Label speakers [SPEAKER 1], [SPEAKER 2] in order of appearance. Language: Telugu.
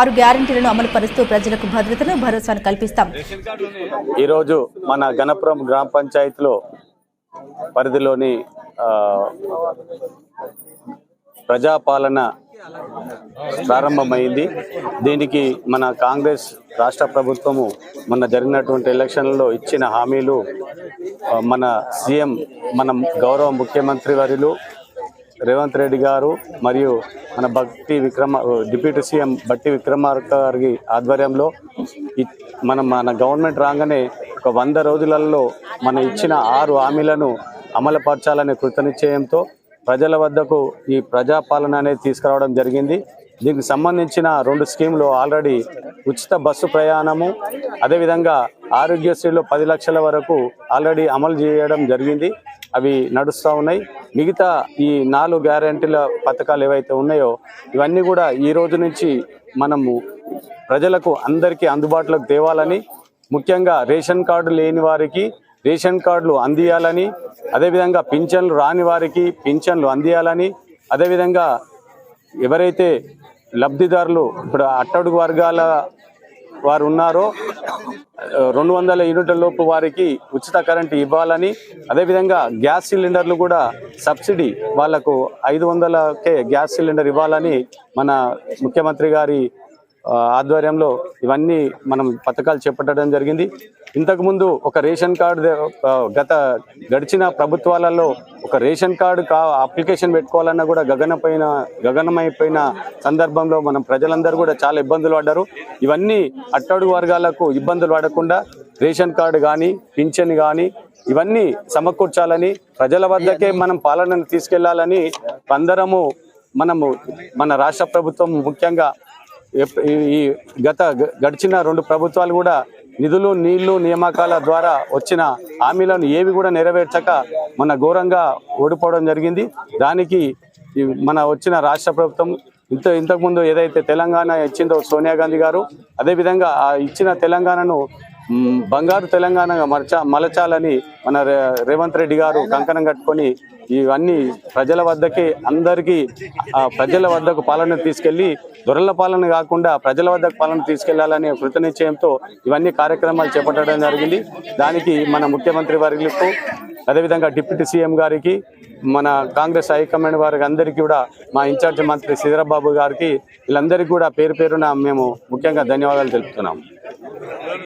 [SPEAKER 1] ఆరు గ్యారంటీలను అమలు పరుస్తూ ప్రజలకు భద్రతను భరోసాను కల్పిస్తాం.
[SPEAKER 2] ఈరోజు మన గణపురం గ్రామ పంచాయతీలో పరిధిలోని ప్రజాపాలన ప్రారంభమైంది. దీనికి మన కాంగ్రెస్ రాష్ట్ర ప్రభుత్వము మొన్న జరిగినటువంటి ఎలక్షన్లలో ఇచ్చిన హామీలు మన సీఎం మన గౌరవ ముఖ్యమంత్రి వర్యులు రేవంత్ రెడ్డి గారు మరియు మన భక్తి విక్రమ డిప్యూటీ సీఎం బట్టి విక్రమార్క గారి ఆధ్వర్యంలో మనం మన గవర్నమెంట్ రాగానే ఒక వంద రోజులలో మన ఇచ్చిన ఆరు హామీలను అమలుపరచాలనే కృతనిశ్చయంతో ప్రజల వద్దకు ఈ ప్రజాపాలన అనేది తీసుకురావడం జరిగింది. దీనికి సంబంధించిన రెండు స్కీములు ఆల్రెడీ ఉచిత బస్సు ప్రయాణము అదేవిధంగా ఆరోగ్యశ్రీలో పది లక్షల వరకు ఆల్రెడీ అమలు చేయడం జరిగింది. అవి నడుస్తూ ఉన్నాయి. మిగతా ఈ నాలుగు గ్యారంటీల పథకాలు ఏవైతే ఉన్నాయో ఇవన్నీ కూడా ఈ రోజు నుంచి మనము ప్రజలకు అందరికీ అందుబాటులోకి తేవాలని ముఖ్యంగా రేషన్ కార్డు లేని వారికి రేషన్ కార్డులు అందియాలని అదేవిధంగా పింఛన్లు రాని వారికి పింఛన్లు అందియాలని అదేవిధంగా ఎవరైతే లబ్ధిదారులు ఇప్పుడు అట్టడుగు వర్గాల వారు ఉన్నారో రెండు వందల యూనిట్ల లోపు వారికి ఉచిత కరెంటు ఇవ్వాలని అదేవిధంగా గ్యాస్ సిలిండర్లు కూడా సబ్సిడీ వాళ్ళకు ఐదు వందలకే గ్యాస్ సిలిండర్ ఇవ్వాలని మన ముఖ్యమంత్రి గారి ఆధ్వర్యంలో ఇవన్నీ మనం పథకాలు చేపట్టడం జరిగింది. ఇంతకుముందు ఒక రేషన్ కార్డు గత గడిచిన ప్రభుత్వాలలో ఒక రేషన్ కార్డు కా అప్లికేషన్ పెట్టుకోవాలన్నా కూడా గగనపైన గగనమైపోయిన సందర్భంలో మనం ప్రజలందరూ కూడా చాలా ఇబ్బందులు పడ్డారు. ఇవన్నీ అట్టడుగు వర్గాలకు ఇబ్బందులు పడకుండా రేషన్ కార్డు కానీ పింఛన్ కానీ ఇవన్నీ సమకూర్చాలని ప్రజల వద్దకే మనం పాలనను తీసుకెళ్ళాలని అందరము మనము మన రాష్ట్ర ప్రభుత్వం ముఖ్యంగా ఈ- గత గ- గడిచిన రెండు ప్రభుత్వాలు కూడా నిధులు నీళ్ళు నియామకాల ద్వారా వచ్చిన హామీలను ఏవి కూడా నెరవేర్చక మన ఘోరంగా ఓడిపోవడం జరిగింది. దానికి మన వచ్చిన రాష్ట్ర ప్రభుత్వం ఇంత ఇంతకుముందు ఏదైతే తెలంగాణ ఇచ్చిందో సోనియా గాంధీ గారు అదేవిధంగా ఆ ఇచ్చిన తెలంగాణను బంగారు తెలంగాణగా మరచా మలచాలని మన రే- రేవంత్ రెడ్డి గారు కంకణం కట్టుకొని ఇవన్నీ ప్రజల వద్దకి అందరికీ ప్రజల వద్దకు పాలన తీసుకెళ్ళి దొరల పాలన కాకుండా ప్రజల వద్దకు పాలన తీసుకెళ్ళాలనే కృతనిశ్చయంతో ఇవన్నీ కార్యక్రమాలు చేపట్టడం జరిగింది. దానికి మన ముఖ్యమంత్రి వర్యులకు అదేవిధంగా డిప్యూటీ సీఎం గారికి మన కాంగ్రెస్ హైకమాండ్ వారికి అందరికీ కూడా మా ఇన్ఛార్జ్ మంత్రి శ్రీధరబాబు గారికి వీళ్ళందరికీ కూడా పేరు పేరున మేము ముఖ్యంగా ధన్యవాదాలు తెలుపుతున్నాము